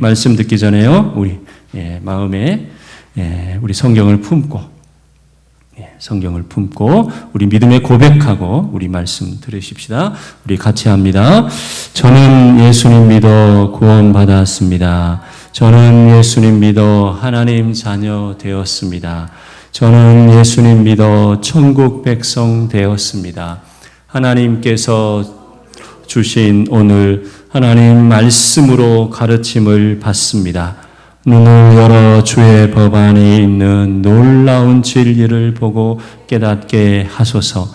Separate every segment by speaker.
Speaker 1: 말씀 듣기 전에요. 우리 예, 마음에 예, 우리 성경을 품고 예, 성경을 품고 우리 믿음에 고백하고 우리 말씀 들으십시다. 우리 같이 합니다. 저는 예수님 믿어 구원 받았습니다. 저는 예수님 믿어 하나님 자녀 되었습니다. 저는 예수님 믿어 천국 백성 되었습니다. 하나님께서 주신 오늘 하나님 말씀으로 가르침을 받습니다. 눈을 열어 주의 법 안에 있는 놀라운 진리를 보고 깨닫게 하소서.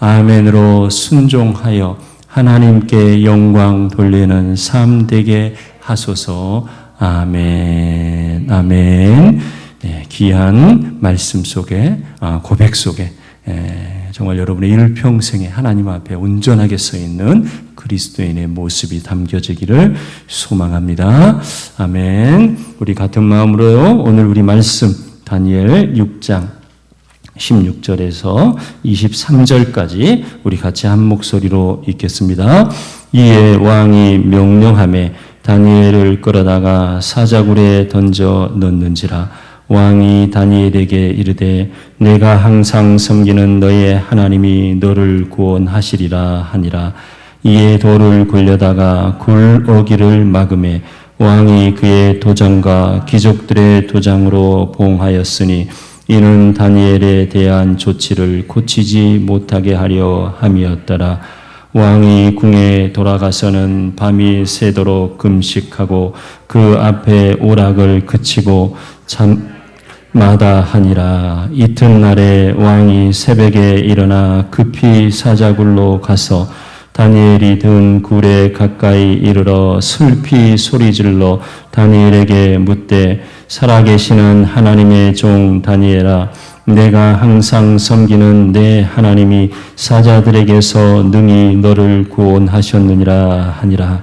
Speaker 1: 아멘으로 순종하여 하나님께 영광 돌리는 삶 되게 하소서. 아멘. 아멘. 네, 귀한 말씀 속에 아, 고백 속에 에, 정말 여러분의 일평생에 하나님 앞에 온전하게 서 있는 그리스도인의 모습이 담겨지기를 소망합니다. 아멘. 우리 같은 마음으로요. 오늘 우리 말씀 다니엘 6장 16절에서 23절까지 우리 같이 한 목소리로 읽겠습니다. 이에 왕이 명령함에 다니엘을 끌어다가 사자굴에 던져 넣는지라 왕이 다니엘에게 이르되 내가 항상 섬기는 너의 하나님이 너를 구원하시리라 하니라 이에 돌을 굴려다가 굴 어기를 막음에 왕이 그의 도장과 귀족들의 도장으로 봉하였으니 이는 다니엘에 대한 조치를 고치지 못하게 하려 함이었더라. 왕이 궁에 돌아가서는 밤이 새도록 금식하고 그 앞에 오락을 그치고 잠 마다 하니라. 이튿날에 왕이 새벽에 일어나 급히 사자굴로 가서 다니엘이 든 굴에 가까이 이르러 슬피 소리질러 다니엘에게 묻되 살아계시는 하나님의 종 다니엘아 내가 항상 섬기는 내 하나님이 사자들에게서 능히 너를 구원하셨느니라 하니라.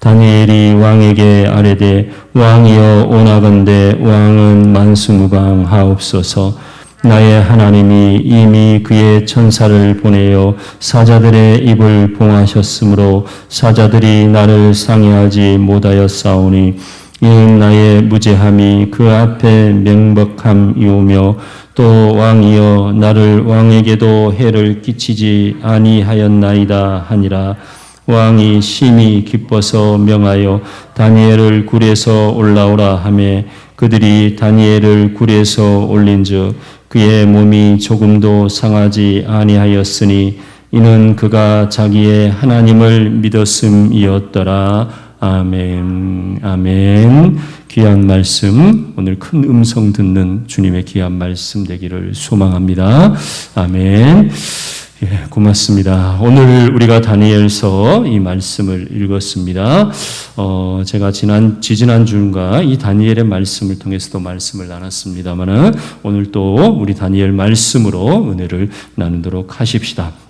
Speaker 1: 다니엘이 왕에게 아뢰되 왕이여 오나건대 왕은 만수무강하옵소서. 나의 하나님이 이미 그의 천사를 보내어 사자들의 입을 봉하셨으므로 사자들이 나를 상해하지 못하였사오니 이는 나의 무죄함이 그 앞에 명백함이오며 또 왕이여 나를 왕에게도 해를 끼치지 아니하였나이다 하니라 왕이 심히 기뻐서 명하여 다니엘을 굴에서 올라오라 하매 그들이 다니엘을 굴에서 올린즉 그의 몸이 조금도 상하지 아니하였으니 이는 그가 자기의 하나님을 믿었음이었더라. 아멘. 아멘. 귀한 말씀, 오늘 큰 음성 듣는 주님의 귀한 말씀 되기를 소망합니다. 아멘. 예, 고맙습니다. 오늘 우리가 다니엘서 이 말씀을 읽었습니다. 어, 제가 지난, 지지난 주인가 이 다니엘의 말씀을 통해서도 말씀을 나눴습니다만은 오늘 또 우리 다니엘 말씀으로 은혜를 나누도록 하십시다.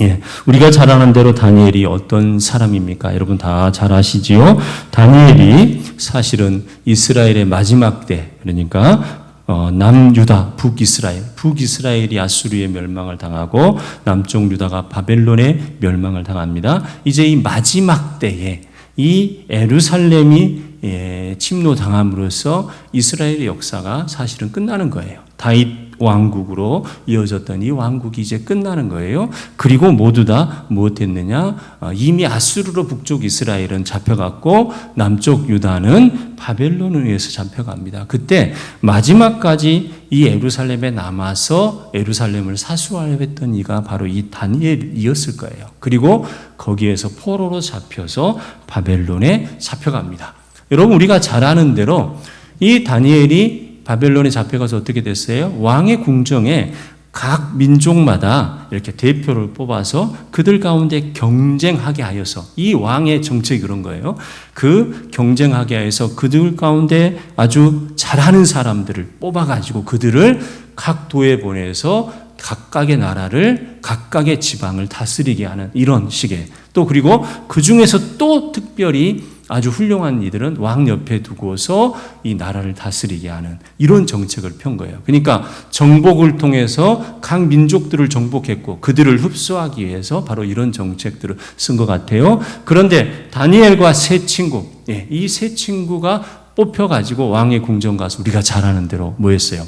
Speaker 1: 예, 우리가 잘 아는 대로 다니엘이 어떤 사람입니까? 여러분 다 잘 아시지요? 다니엘이 사실은 이스라엘의 마지막 때, 그러니까 어, 남유다, 북이스라엘, 북이스라엘이 아수르의 멸망을 당하고 남쪽 유다가 바벨론의 멸망을 당합니다. 이제 이 마지막 때에 이 에루살렘이 예, 침노당함으로써 이스라엘의 역사가 사실은 끝나는 거예요. 다윗 왕국으로 이어졌던 이 왕국이 이제 끝나는 거예요. 그리고 모두 다 무엇했느냐? 어, 이미 아수르로 북쪽 이스라엘은 잡혀갔고 남쪽 유다는 바벨론에 의해서 잡혀갑니다. 그때 마지막까지 이 에루살렘에 남아서 에루살렘을 사수하였던 이가 바로 이 다니엘이었을 거예요. 그리고 거기에서 포로로 잡혀서 바벨론에 잡혀갑니다. 여러분 우리가 잘 아는 대로 이 다니엘이 바벨론에 잡혀가서 어떻게 됐어요? 왕의 궁정에 각 민족마다 이렇게 대표를 뽑아서 그들 가운데 경쟁하게 하여서 이 왕의 정책이 그런 거예요. 그 경쟁하게 하여서 그들 가운데 아주 잘하는 사람들을 뽑아가지고 그들을 각 도에 보내서 각각의 나라를 각각의 지방을 다스리게 하는 이런 식의 또 그리고 그 중에서 또 특별히 아주 훌륭한 이들은 왕 옆에 두고서 이 나라를 다스리게 하는 이런 정책을 편 거예요. 그러니까 정복을 통해서 각 민족들을 정복했고 그들을 흡수하기 위해서 바로 이런 정책들을 쓴 것 같아요. 그런데 다니엘과 세 친구, 예, 이세 친구가 뽑혀가지고 왕의 궁전 가서 우리가 잘 아는 대로 뭐 했어요?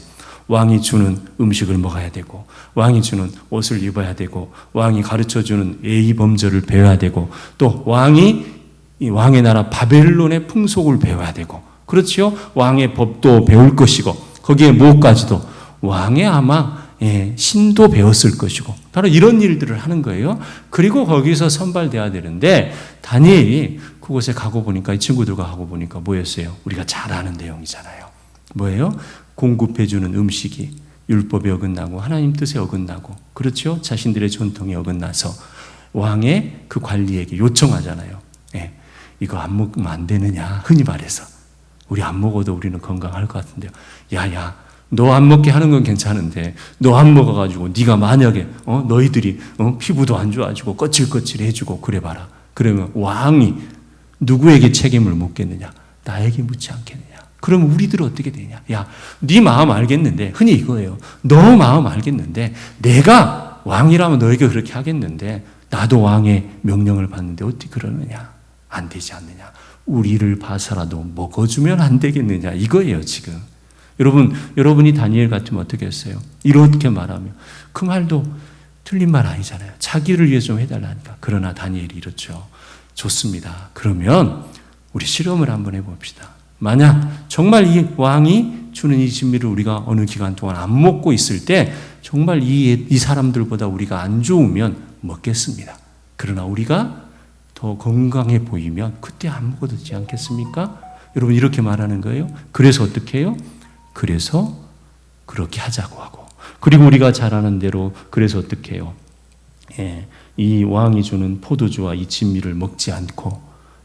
Speaker 1: 왕이 주는 음식을 먹어야 되고, 왕이 주는 옷을 입어야 되고, 왕이 가르쳐 주는 예의 범절을 배워야 되고, 또 왕이 이 왕의 나라 바벨론의 풍속을 배워야 되고, 그렇지요? 왕의 법도 배울 것이고, 거기에 무엇까지도 왕의 아마 예, 신도 배웠을 것이고, 바로 이런 일들을 하는 거예요. 그리고 거기서 선발돼야 되는데, 다니엘이 그곳에 가고 보니까, 이 친구들과 가고 보니까 뭐였어요? 우리가 잘 아는 내용이잖아요. 뭐예요? 공급해 주는 음식이 율법에 어긋나고 하나님 뜻에 어긋나고 그렇죠? 자신들의 전통에 어긋나서 왕의 그 관리에게 요청하잖아요. 예, 이거 안 먹으면 안 되느냐 흔히 말해서 우리 안 먹어도 우리는 건강할 것 같은데요. 야 야 너 안 먹게 하는 건 괜찮은데 너 안 먹어가지고 네가 만약에 어, 너희들이 어, 피부도 안 좋아지고 거칠거칠해지고 그래봐라. 그러면 왕이 누구에게 책임을 묻겠느냐? 나에게 묻지 않겠느냐? 그럼 우리들은 어떻게 되냐? 야, 네 마음 알겠는데 흔히 이거예요. 너 마음 알겠는데 내가 왕이라면 너에게 그렇게 하겠는데 나도 왕의 명령을 받는데 어떻게 그러느냐? 안 되지 않느냐? 우리를 봐서라도 먹어주면 안 되겠느냐? 이거예요 지금. 여러분, 여러분이 다니엘 같으면 어떻게 했어요? 이렇게 말하면 그 말도 틀린 말 아니잖아요. 자기를 위해 좀 해달라니까. 그러나 다니엘이 이렇죠. 좋습니다. 그러면 우리 실험을 한번 해봅시다. 만약 정말 이 왕이 주는 이 진미를 우리가 어느 기간 동안 안 먹고 있을 때 정말 이, 이 사람들보다 우리가 안 좋으면 먹겠습니다. 그러나 우리가 더 건강해 보이면 그때 안 먹어도 되지 않겠습니까? 여러분 이렇게 말하는 거예요. 그래서 어떻게 해요? 그래서 그렇게 하자고 하고 그리고 우리가 잘 아는 대로 그래서 어떻게 해요? 예, 이 왕이 주는 포도주와 이 진미를 먹지 않고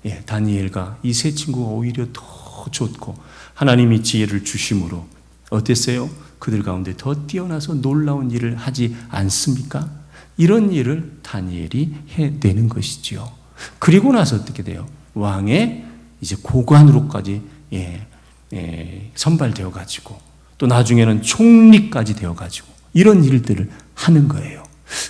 Speaker 1: 예, 다니엘과 이 세 친구가 오히려 더 좋고 하나님이 지혜를 주심으로 어땠어요? 그들 가운데 더 뛰어나서 놀라운 일을 하지 않습니까? 이런 일을 다니엘이 해내는 것이지요. 그리고 나서 어떻게 돼요? 왕의 이제 고관으로까지 예, 예, 선발되어 가지고 또 나중에는 총리까지 되어 가지고 이런 일들을 하는 거예요.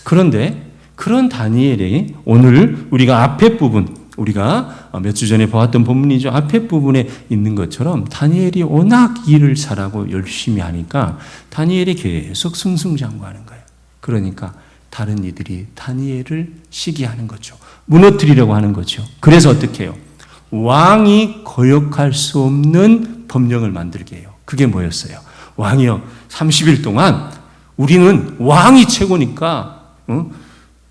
Speaker 1: 그런데 그런 다니엘이 오늘 우리가 앞에 부분 우리가 몇 주 전에 보았던 본문이죠. 앞에 부분에 있는 것처럼 다니엘이 워낙 일을 잘하고 열심히 하니까 다니엘이 계속 승승장구하는 거예요. 그러니까 다른 이들이 다니엘을 시기하는 거죠. 무너뜨리려고 하는 거죠. 그래서 어떻게 해요? 왕이 거역할 수 없는 법령을 만들게 해요. 그게 뭐였어요? 왕이요. 30일 동안 우리는 왕이 최고니까 어?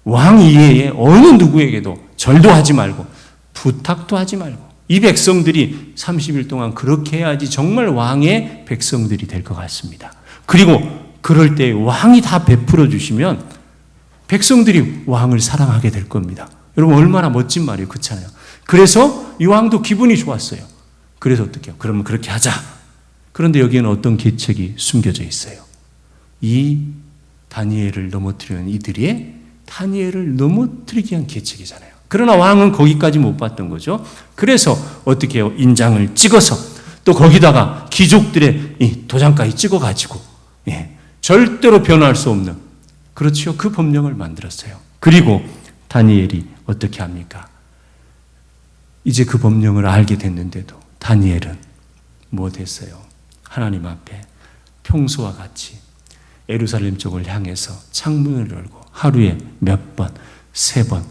Speaker 1: 왕 이외에 어느 누구에게도 절도 하지 말고 부탁도 하지 말고 이 백성들이 30일 동안 그렇게 해야지 정말 왕의 백성들이 될 것 같습니다. 그리고 그럴 때 왕이 다 베풀어 주시면 백성들이 왕을 사랑하게 될 겁니다. 여러분 얼마나 멋진 말이에요. 그렇잖아요. 그래서 이 왕도 기분이 좋았어요. 그래서 어떻게 해요? 그러면 그렇게 하자. 그런데 여기에는 어떤 계책이 숨겨져 있어요. 이 다니엘을 넘어뜨리는 이들이 다니엘을 넘어뜨리기 위한 계책이잖아요. 그러나 왕은 거기까지 못 봤던 거죠. 그래서 어떻게 해요? 인장을 찍어서 또 거기다가 귀족들의 이 도장까지 찍어가지고 예, 절대로 변할 수 없는 그렇죠. 그 법령을 만들었어요. 그리고 다니엘이 어떻게 합니까? 이제 그 법령을 알게 됐는데도 다니엘은 뭐 됐어요? 하나님 앞에 평소와 같이 에루살렘 쪽을 향해서 창문을 열고 하루에 몇 번, 세 번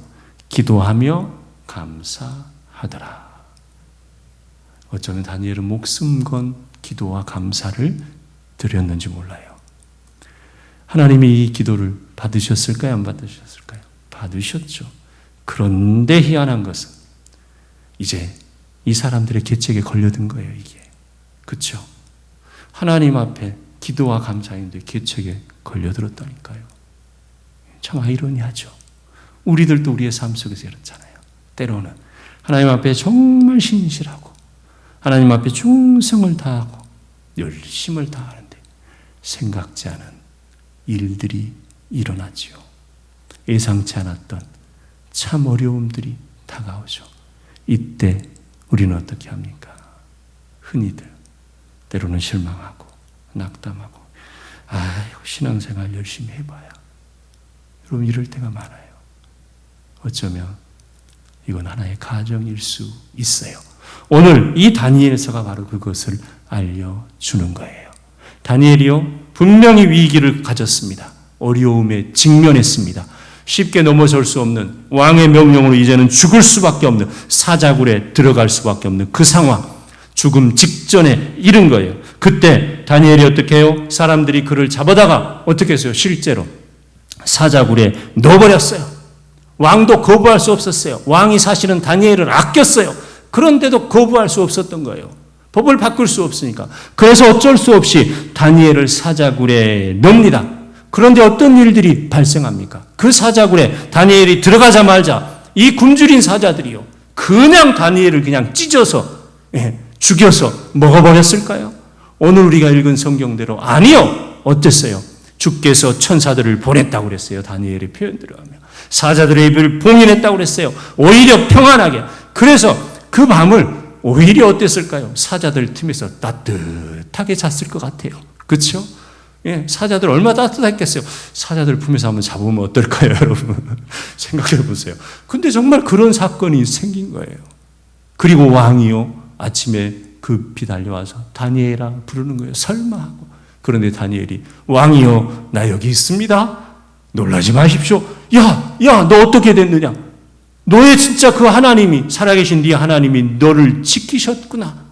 Speaker 1: 기도하며 감사하더라. 어쩌면 다니엘은 목숨 건 기도와 감사를 드렸는지 몰라요. 하나님이 이 기도를 받으셨을까요? 안 받으셨을까요? 받으셨죠. 그런데 희한한 것은 이제 이 사람들의 계책에 걸려든 거예요, 이게. 그쵸? 하나님 앞에 기도와 감사인데 계책에 걸려들었다니까요. 참 아이러니하죠. 우리들도 우리의 삶 속에서 이렇잖아요. 때로는 하나님 앞에 정말 신실하고 하나님 앞에 충성을 다하고 열심을 다하는데 생각지 않은 일들이 일어나지요. 예상치 않았던 참 어려움들이 다가오죠. 이때 우리는 어떻게 합니까? 흔히들 때로는 실망하고 낙담하고 아이고 신앙생활 열심히 해봐야 여러분 이럴 때가 많아요. 어쩌면 이건 하나의 가정일 수 있어요. 오늘 이 다니엘서가 바로 그것을 알려주는 거예요. 다니엘이요, 분명히 위기를 가졌습니다. 어려움에 직면했습니다. 쉽게 넘어설 수 없는 왕의 명령으로 이제는 죽을 수밖에 없는 사자굴에 들어갈 수밖에 없는 그 상황, 죽음 직전에 이른 거예요. 그때 다니엘이 어떻게 해요? 사람들이 그를 잡아다가 어떻게 했어요? 실제로 사자굴에 넣어버렸어요. 왕도 거부할 수 없었어요. 왕이 사실은 다니엘을 아꼈어요. 그런데도 거부할 수 없었던 거예요. 법을 바꿀 수 없으니까. 그래서 어쩔 수 없이 다니엘을 사자굴에 넣습니다. 그런데 어떤 일들이 발생합니까? 그 사자굴에 다니엘이 들어가자마자 이 굶주린 사자들이요. 그냥 다니엘을 그냥 찢어서 예, 죽여서 먹어버렸을까요? 오늘 우리가 읽은 성경대로 아니요. 어땠어요? 주께서 천사들을 보냈다고 그랬어요. 다니엘의 표현대로 하면. 사자들의 입을 봉인했다고 그랬어요. 오히려 평안하게. 그래서 그 밤을 오히려 어땠을까요? 사자들 틈에서 따뜻하게 잤을 것 같아요. 그렇죠? 예, 사자들 얼마나 따뜻했겠어요. 사자들 품에서 한번 잡으면 어떨까요, 여러분? 생각해 보세요. 근데 정말 그런 사건이 생긴 거예요. 그리고 왕이요, 아침에 급히 달려와서 다니엘아 부르는 거예요. 설마 하고. 그런데 다니엘이 왕이요, 나 여기 있습니다. 놀라지 마십시오. 야, 야, 너 어떻게 됐느냐? 너의 진짜 그 하나님이 살아계신 네 하나님이 너를 지키셨구나.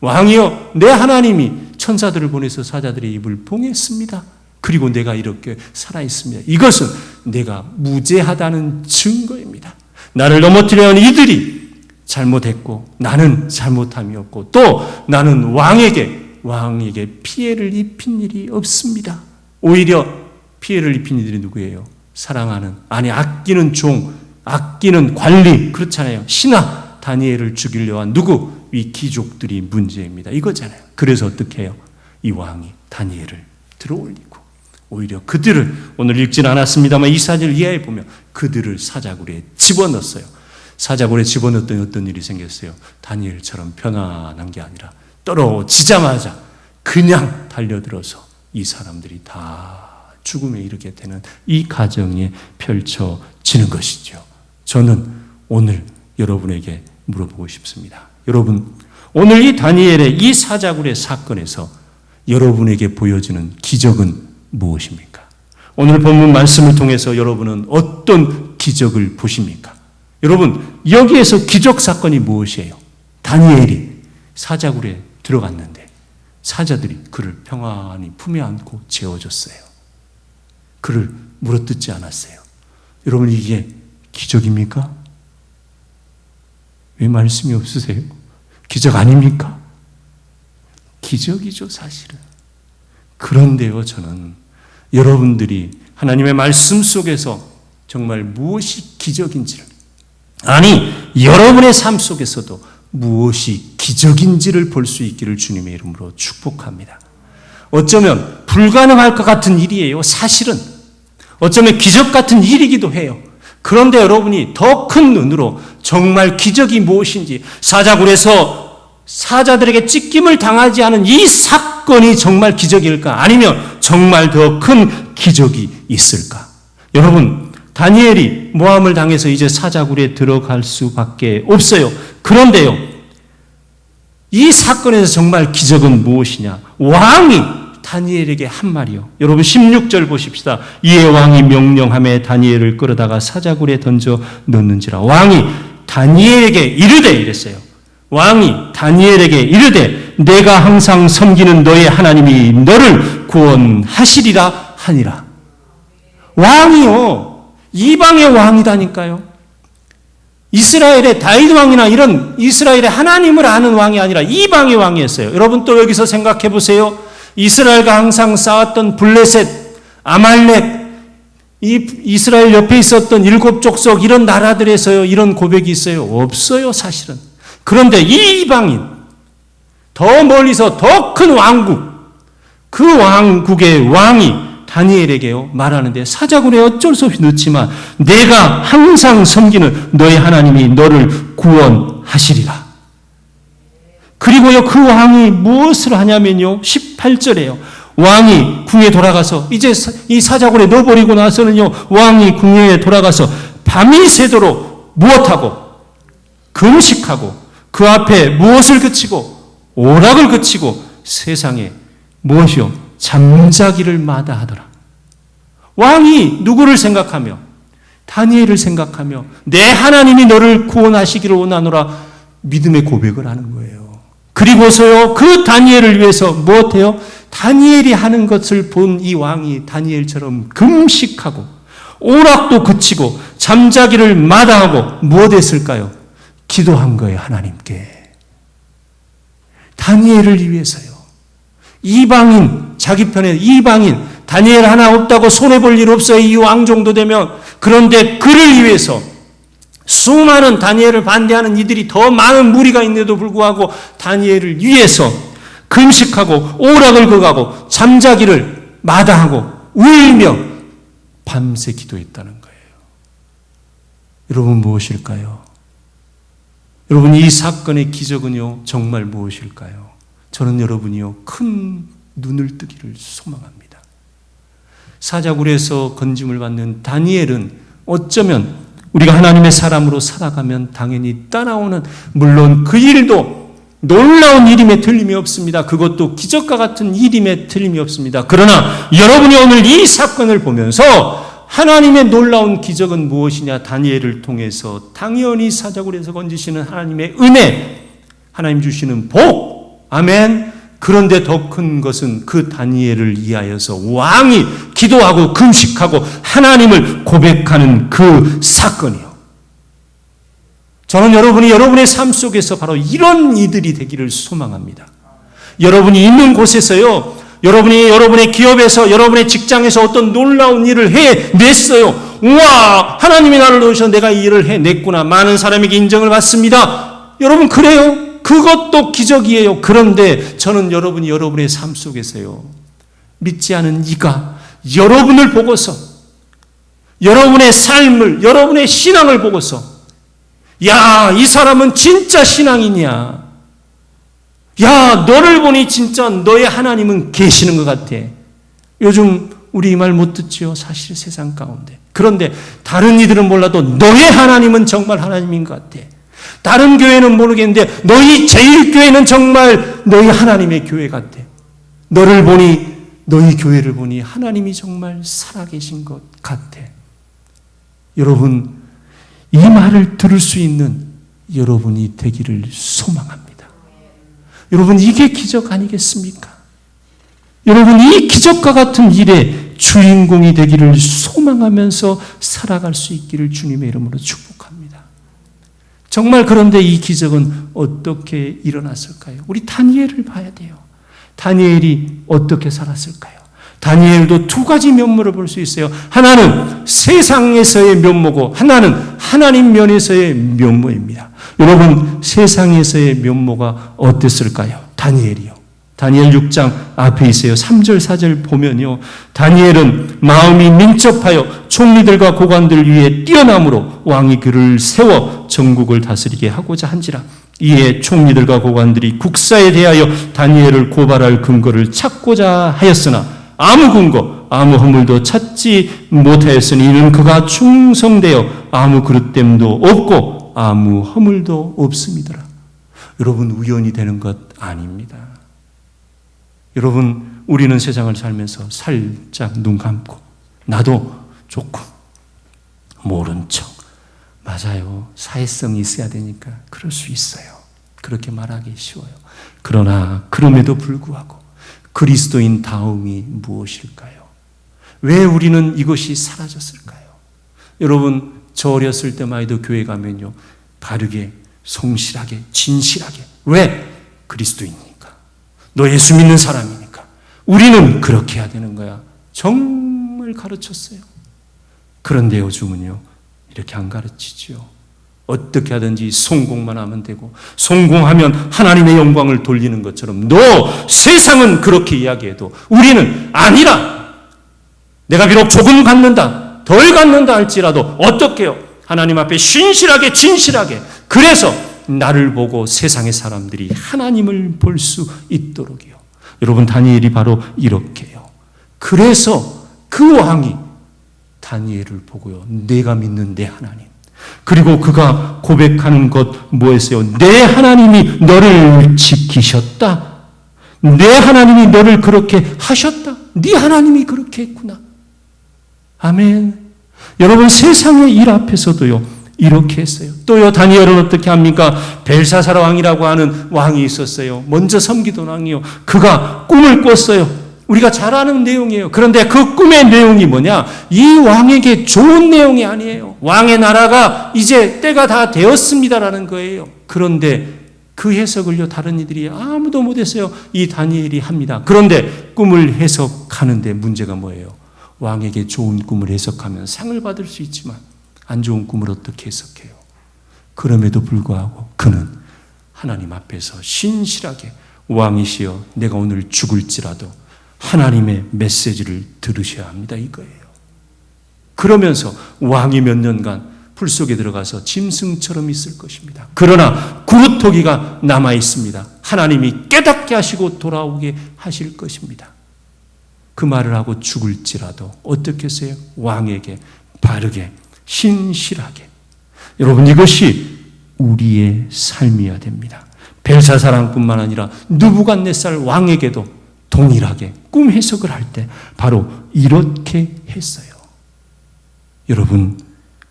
Speaker 1: 왕이여, 내 하나님이 천사들을 보내서 사자들의 입을 봉했습니다. 그리고 내가 이렇게 살아있습니다. 이것은 내가 무죄하다는 증거입니다. 나를 넘어뜨려 온 이들이 잘못했고 나는 잘못함이 없고 또 나는 왕에게 왕에게 피해를 입힌 일이 없습니다. 오히려 피해를 입힌 이들이 누구예요? 사랑하는 아니 아끼는 종, 아끼는 관리 그렇잖아요. 신하 다니엘을 죽이려 한 누구? 이 귀족들이 문제입니다. 이거잖아요. 그래서 어떻게 해요? 이 왕이 다니엘을 들어올리고 오히려 그들을 오늘 읽진 않았습니다만 이 사진을 이해해 보면 그들을 사자굴에 집어넣었어요. 사자굴에 집어넣었더니 어떤 일이 생겼어요? 다니엘처럼 편안한 게 아니라 떨어지자마자 그냥 달려들어서 이 사람들이 다 죽음에 이르게 되는 이 가정이 펼쳐지는 것이죠. 저는 오늘 여러분에게 물어보고 싶습니다. 여러분, 오늘 이 다니엘의 이 사자굴의 사건에서 여러분에게 보여지는 기적은 무엇입니까? 오늘 본문 말씀을 통해서 여러분은 어떤 기적을 보십니까? 여러분, 여기에서 기적 사건이 무엇이에요? 다니엘이 사자굴에 들어갔는데 사자들이 그를 평안히 품에 안고 재워줬어요. 그를 물어뜯지 않았어요. 여러분, 이게 기적입니까? 왜 말씀이 없으세요? 기적 아닙니까? 기적이죠, 사실은. 그런데요, 저는 여러분들이 하나님의 말씀 속에서 정말 무엇이 기적인지를, 아니, 여러분의 삶 속에서도 무엇이 기적인지를 볼 수 있기를 주님의 이름으로 축복합니다. 어쩌면 불가능할 것 같은 일이에요, 사실은. 어쩌면 기적 같은 일이기도 해요. 그런데 여러분이 더 큰 눈으로 정말 기적이 무엇인지 사자굴에서 사자들에게 찢김을 당하지 않은 이 사건이 정말 기적일까? 아니면 정말 더 큰 기적이 있을까? 여러분, 다니엘이 모함을 당해서 이제 사자굴에 들어갈 수밖에 없어요. 그런데요, 이 사건에서 정말 기적은 무엇이냐? 왕이 다니엘에게 한 말이요. 여러분 16절 보십시다. 이에 왕이 명령함에 다니엘을 끌어다가 사자굴에 던져 넣는지라. 왕이 다니엘에게 이르되 이랬어요. 왕이 다니엘에게 이르되 내가 항상 섬기는 너의 하나님이 너를 구원하시리라 하니라. 왕이요. 이방의 왕이다니까요. 이스라엘의 다윗 왕이나 이런 이스라엘의 하나님을 아는 왕이 아니라 이방의 왕이었어요. 여러분 또 여기서 생각해 보세요. 이스라엘과 항상 싸웠던 블레셋, 아말렉, 이 이스라엘 옆에 있었던 일곱 족속 이런 나라들에서요 이런 고백이 있어요? 없어요 사실은. 그런데 이 이방인 더 멀리서 더 큰 왕국 그 왕국의 왕이 다니엘에게요 말하는데 사자굴에 어쩔 수 없이 넣지만 내가 항상 섬기는 너의 하나님이 너를 구원하시리라. 그리고요, 그 왕이 무엇을 하냐면요, 18절에요. 왕이 궁에 돌아가서, 이제 사- 이 사자굴에 넣어버리고 나서는요, 왕이 궁에 돌아가서 밤이 새도록 무엇하고, 금식하고, 그 앞에 무엇을 그치고, 오락을 그치고, 세상에 무엇이요? 잠자기를 마다하더라. 왕이 누구를 생각하며, 다니엘을 생각하며, 내 하나님이 너를 구원하시기를 원하노라 믿음의 고백을 하는 거예요. 그리고서요, 그 다니엘을 위해서 무엇해요? 다니엘이 하는 것을 본 이 왕이 다니엘처럼 금식하고, 오락도 그치고, 잠자기를 마다하고, 무엇 했을까요? 기도한 거예요, 하나님께. 다니엘을 위해서요. 이방인, 자기 편에 이방인, 다니엘 하나 없다고 손해볼 일 없어요. 이 왕 정도 되면. 그런데 그를 위해서 수많은 다니엘을 반대하는 이들이 더 많은 무리가 있는데도 불구하고 다니엘을 위해서 금식하고 오락을 극하고 잠자기를 마다하고 울며 밤새 기도했다는 거예요. 여러분 무엇일까요? 여러분 이 사건의 기적은요 정말 무엇일까요? 저는 여러분이요 큰 눈을 뜨기를 소망합니다. 사자굴에서 건짐을 받는 다니엘은 어쩌면 우리가 하나님의 사람으로 살아가면 당연히 따라오는 물론 그 일도 놀라운 일임에 틀림이 없습니다. 그것도 기적과 같은 일임에 틀림이 없습니다. 그러나 여러분이 오늘 이 사건을 보면서 하나님의 놀라운 기적은 무엇이냐? 다니엘을 통해서 당연히 사자굴에서 건지시는 하나님의 은혜, 하나님 주시는 복, 아멘. 그런데 더 큰 것은 그 다니엘을 위하여서 왕이 기도하고 금식하고 하나님을 고백하는 그 사건이요. 저는 여러분이 여러분의 삶 속에서 바로 이런 이들이 되기를 소망합니다. 여러분이 있는 곳에서요, 여러분이 여러분의 기업에서, 여러분의 직장에서 어떤 놀라운 일을 해냈어요. 우와, 하나님이 나를 넣으셔 내가 이 일을 해냈구나. 많은 사람에게 인정을 받습니다. 여러분, 그래요? 그것도 기적이에요. 그런데 저는 여러분이 여러분의 삶 속에서요, 믿지 않은 이가 여러분을 보고서, 여러분의 삶을, 여러분의 신앙을 보고서, 야, 이 사람은 진짜 신앙이냐? 야, 너를 보니 진짜 너의 하나님은 계시는 것 같아. 요즘 우리 이 말 못 듣지요. 사실 세상 가운데. 그런데 다른 이들은 몰라도 너의 하나님은 정말 하나님인 것 같아. 다른 교회는 모르겠는데 너희 제일교회는 정말 너희 하나님의 교회 같아. 너를 보니 너희 교회를 보니 하나님이 정말 살아계신 것 같아. 여러분 이 말을 들을 수 있는 여러분이 되기를 소망합니다. 여러분 이게 기적 아니겠습니까? 여러분 이 기적과 같은 일의 주인공이 되기를 소망하면서 살아갈 수 있기를 주님의 이름으로 축복합니다. 정말 그런데 이 기적은 어떻게 일어났을까요? 우리 다니엘을 봐야 돼요. 다니엘이 어떻게 살았을까요? 다니엘도 두 가지 면모를 볼 수 있어요. 하나는 세상에서의 면모고 하나는 하나님 면에서의 면모입니다. 여러분 세상에서의 면모가 어땠을까요? 다니엘이요. 다니엘 6장 앞에 있어요. 3절 4절 보면요. 다니엘은 마음이 민첩하여 총리들과 고관들 위에 뛰어남으로 왕이 그를 세워 전국을 다스리게 하고자 한지라. 이에 총리들과 고관들이 국사에 대하여 다니엘을 고발할 근거를 찾고자 하였으나 아무 근거, 아무 허물도 찾지 못하였으니 이는 그가 충성되어 아무 그릇됨도 없고 아무 허물도 없음이더라. 여러분 우연이 되는 것 아닙니다. 여러분 우리는 세상을 살면서 살짝 눈 감고 나도 조금 모른 척 맞아요. 사회성이 있어야 되니까 그럴 수 있어요. 그렇게 말하기 쉬워요. 그러나 그럼에도 불구하고 그리스도인 다움이 무엇일까요? 왜 우리는 이것이 사라졌을까요? 여러분, 저 어렸을 때만 해도 교회 가면요. 바르게, 성실하게, 진실하게. 왜? 그리스도이니까. 너 예수 믿는 사람이니까. 우리는 그렇게 해야 되는 거야. 정말 가르쳤어요. 그런데 요즘은요. 이렇게 안 가르치죠. 어떻게 하든지 성공만 하면 되고 성공하면 하나님의 영광을 돌리는 것처럼 너 세상은 그렇게 이야기해도 우리는 아니라 내가 비록 조금 갖는다 덜 갖는다 할지라도 어떻게요? 하나님 앞에 신실하게 진실하게 그래서 나를 보고 세상의 사람들이 하나님을 볼 수 있도록이요. 여러분 다니엘이 바로 이렇게요. 그래서 그 왕이 다니엘을 보고요. 내가 믿는 내 하나님. 그리고 그가 고백하는 것 뭐였어요? 내 하나님이 너를 지키셨다. 내 하나님이 너를 그렇게 하셨다. 네 하나님이 그렇게 했구나. 아멘. 여러분 세상의 일 앞에서도요. 이렇게 했어요. 또요 다니엘은 어떻게 합니까? 벨사사라 왕이라고 하는 왕이 있었어요. 먼저 섬기던 왕이요. 그가 꿈을 꿨어요. 우리가 잘 아는 내용이에요. 그런데 그 꿈의 내용이 뭐냐? 이 왕에게 좋은 내용이 아니에요. 왕의 나라가 이제 때가 다 되었습니다라는 거예요. 그런데 그 해석을요 다른 이들이 아무도 못했어요. 이 다니엘이 합니다. 그런데 꿈을 해석하는데 문제가 뭐예요? 왕에게 좋은 꿈을 해석하면 상을 받을 수 있지만 안 좋은 꿈을 어떻게 해석해요? 그럼에도 불구하고 그는 하나님 앞에서 신실하게 왕이시여 내가 오늘 죽을지라도 하나님의 메시지를 들으셔야 합니다 이거예요. 그러면서 왕이 몇 년간 풀 속에 들어가서 짐승처럼 있을 것입니다. 그러나 구루토기가 남아 있습니다. 하나님이 깨닫게 하시고 돌아오게 하실 것입니다. 그 말을 하고 죽을지라도 어떻게 했어요? 왕에게 바르게 신실하게. 여러분 이것이 우리의 삶이어야 됩니다. 벨사사랑뿐만 아니라 누부갓네살 왕에게도 동일하게 꿈 해석을 할 때 바로 이렇게 했어요. 여러분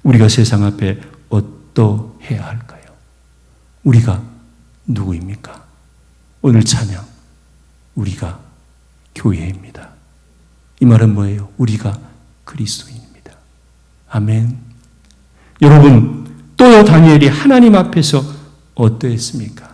Speaker 1: 우리가 세상 앞에 어떠해야 할까요? 우리가 누구입니까? 오늘 찬양 우리가 교회입니다. 이 말은 뭐예요? 우리가 그리스도인입니다. 아멘. 여러분, 또 다니엘이 하나님 앞에서 어떠했습니까?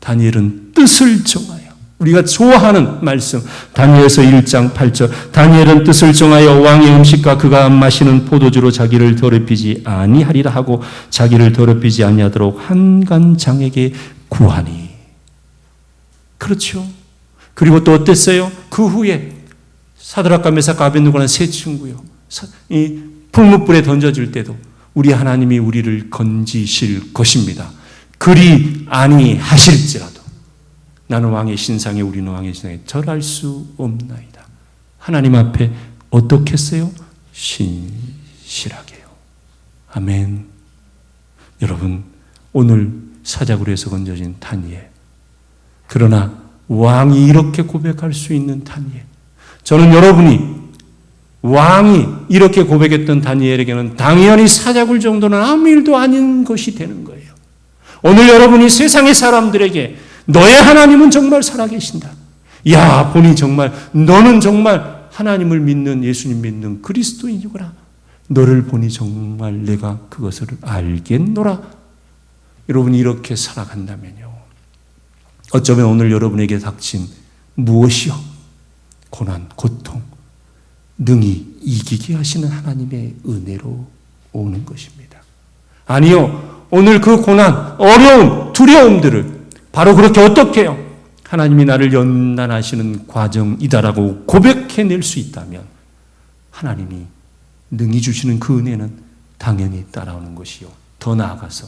Speaker 1: 다니엘은 뜻을 정하여 우리가 좋아하는 말씀 다니엘서 1장 8절 다니엘은 뜻을 정하여 왕의 음식과 그가 마시는 포도주로 자기를 더럽히지 아니하리라 하고 자기를 더럽히지 아니하도록 한간 장에게 구하니 그렇죠. 그리고 또 어땠어요? 그 후에 사드락과 메사카 아벤누고는 세 친구요. 이 풀무불에 던져질 때도 우리 하나님이 우리를 건지실 것입니다. 그리 아니하실지라도 나는 왕의 신상에 우리는 왕의 신상에 절할 수 없나이다. 하나님 앞에 어떻게 했어요? 신실하게요. 아멘. 여러분 오늘 사자굴에서 건져진 다니엘. 그러나 왕이 이렇게 고백할 수 있는 다니엘. 저는 여러분이 왕이 이렇게 고백했던 다니엘에게는 당연히 사자굴 정도는 아무 일도 아닌 것이 되는 거예요. 오늘 여러분이 세상의 사람들에게 너의 하나님은 정말 살아계신다. 야, 보니 정말 너는 정말 하나님을 믿는 예수님 믿는 그리스도인이구나. 너를 보니 정말 내가 그것을 알겠노라. 여러분이 이렇게 살아간다면요. 어쩌면 오늘 여러분에게 닥친 무엇이요? 고난, 고통, 능히 이기게 하시는 하나님의 은혜로 오는 것입니다. 아니요. 오늘 그 고난, 어려움, 두려움들을 바로 그렇게 어떻게 해요? 하나님이 나를 연단하시는 과정이다라고 고백해낼 수 있다면 하나님이 능히 주시는 그 은혜는 당연히 따라오는 것이요. 더 나아가서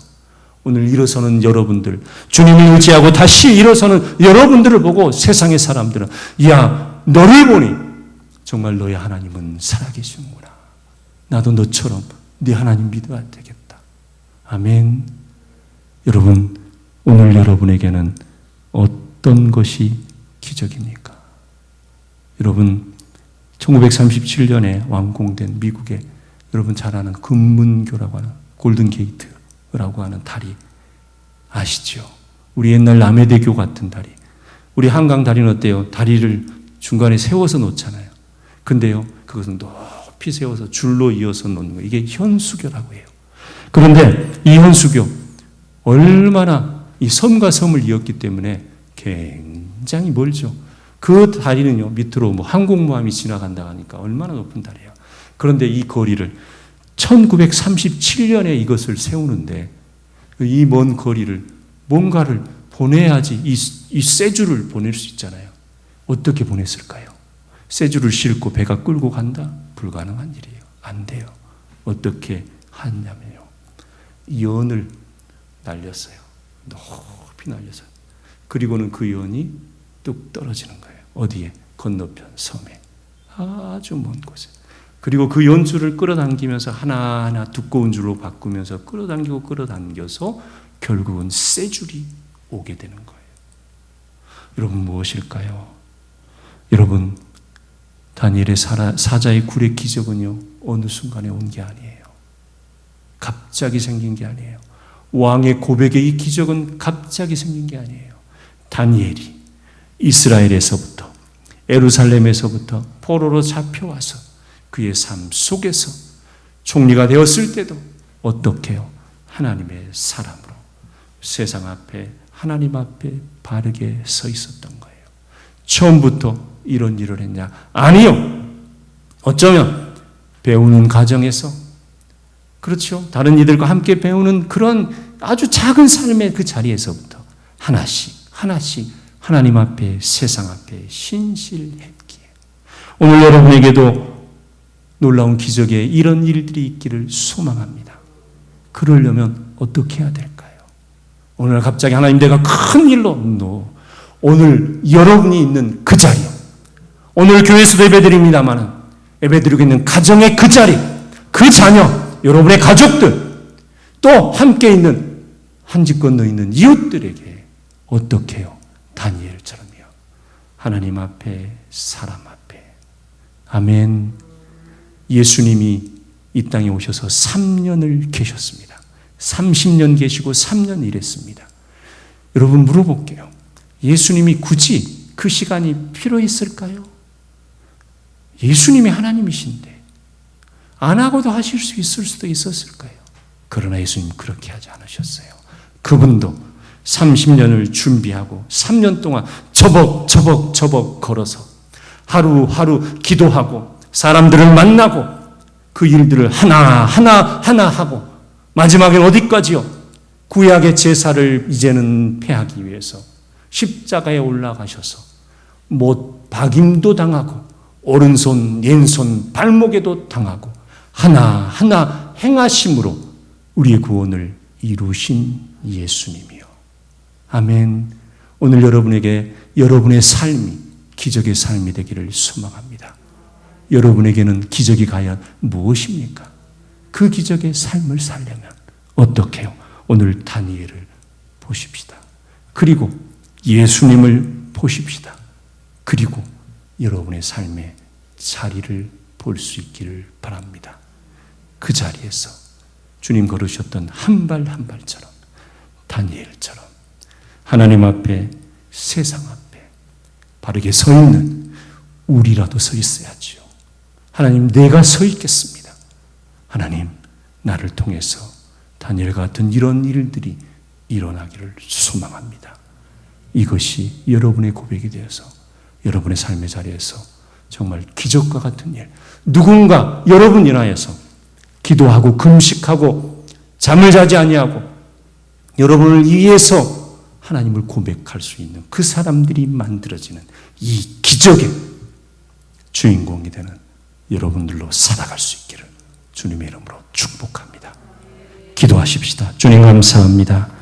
Speaker 1: 오늘 일어서는 여러분들, 주님을 의지하고 다시 일어서는 여러분들을 보고 세상의 사람들은 야, 너를 보니 정말 너의 하나님은 살아계시는구나. 나도 너처럼 네 하나님 믿어야 되겠다. 아멘. 여러분, 오늘 여러분에게는 어떤 것이 기적입니까? 여러분, 1937년에 완공된 미국의 여러분 잘 아는 금문교라고 하는 골든 게이트라고 하는 다리 아시죠? 우리 옛날 남해대교 같은 다리. 우리 한강 다리는 어때요? 다리를 중간에 세워서 놓잖아요. 근데요, 그것은 높이 세워서 줄로 이어서 놓는 거예요. 이게 현수교라고 해요. 그런데 이 현수교, 얼마나 이 섬과 섬을 이었기 때문에 굉장히 멀죠. 그 다리는요, 밑으로 뭐 항공모함이 지나간다 하니까 얼마나 높은 다리예요. 그런데 이 거리를 1937년에 이것을 세우는데 이 먼 거리를 뭔가를 보내야지 이, 이 쇠줄을 보낼 수 있잖아요. 어떻게 보냈을까요? 쇠 줄을 싣고 배가 끌고 간다? 불가능한 일이에요. 안 돼요. 어떻게 하냐면요. 연을 날렸어요. 높이 날려서 그리고는 그 연이 뚝 떨어지는 거예요. 어디에? 건너편 섬에. 아주 먼 곳에. 그리고 그 연줄을 끌어당기면서 하나하나 두꺼운 줄로 바꾸면서 끌어당기고 끌어당겨서 결국은 새 줄이 오게 되는 거예요. 여러분 무엇일까요? 여러분 다니엘의 사자의 굴의 기적은요 어느 순간에 온 게 아니에요. 갑자기 생긴 게 아니에요. 왕의 고백의 이 기적은 갑자기 생긴 게 아니에요. 다니엘이 이스라엘에서부터 에루살렘에서부터 포로로 잡혀와서 그의 삶 속에서 총리가 되었을 때도 어떻게요? 하나님의 사람으로 세상 앞에 하나님 앞에 바르게 서 있었던 거예요. 처음부터 이런 일을 했냐? 아니요. 어쩌면 배우는 과정에서 그렇죠. 다른 이들과 함께 배우는 그런 아주 작은 삶의 그 자리에서부터 하나씩 하나씩 하나님 앞에 세상 앞에 신실했기에 오늘 여러분에게도 놀라운 기적에 이런 일들이 있기를 소망합니다. 그러려면 어떻게 해야 될까요? 오늘 갑자기 하나님 내가 큰 일로 no. 오늘 여러분이 있는 그 자리 오늘 교회에서도 예배드립니다만은 예배드리고 있는 가정의 그 자리 그 자녀 여러분의 가족들 또 함께 있는 한 집 건너 있는 이웃들에게 어떻게 해요? 다니엘처럼요. 하나님 앞에 사람 앞에 아멘. 예수님이 이 땅에 오셔서 3년을 계셨습니다. 30년 계시고 3년 일했습니다. 여러분 물어볼게요. 예수님이 굳이 그 시간이 필요했을까요? 예수님이 하나님이신데 안 하고도 하실 수 있을 수도 있었을 거예요. 그러나 예수님 그렇게 하지 않으셨어요. 그분도 30년을 준비하고 3년 동안 저벅 저벅 저벅 걸어서 하루하루 기도하고 사람들을 만나고 그 일들을 하나 하나 하나 하고 마지막엔 어디까지요? 구약의 제사를 이제는 폐하기 위해서 십자가에 올라가셔서 못 박임도 당하고 오른손 왼손 발목에도 당하고 하나하나 행하심으로 우리의 구원을 이루신 예수님이요. 아멘. 오늘 여러분에게 여러분의 삶이 기적의 삶이 되기를 소망합니다. 여러분에게는 기적이 과연 무엇입니까? 그 기적의 삶을 살려면 어떻게 해요? 오늘 다니엘을 보십시다. 그리고 예수님을 보십시다. 그리고 여러분의 삶의 자리를 볼 수 있기를 바랍니다. 그 자리에서 주님 걸으셨던 한 발 한 발처럼 다니엘처럼 하나님 앞에 세상 앞에 바르게 서 있는 우리라도 서 있어야지요. 하나님 내가 서 있겠습니다. 하나님 나를 통해서 다니엘 같은 이런 일들이 일어나기를 소망합니다. 이것이 여러분의 고백이 되어서 여러분의 삶의 자리에서 정말 기적과 같은 일, 누군가 여러분 인하여서 기도하고 금식하고 잠을 자지 아니하고 여러분을 위해서 하나님을 고백할 수 있는 그 사람들이 만들어지는 이 기적의 주인공이 되는 여러분들로 살아갈 수 있기를 주님의 이름으로 축복합니다. 기도하십시다. 주님 감사합니다.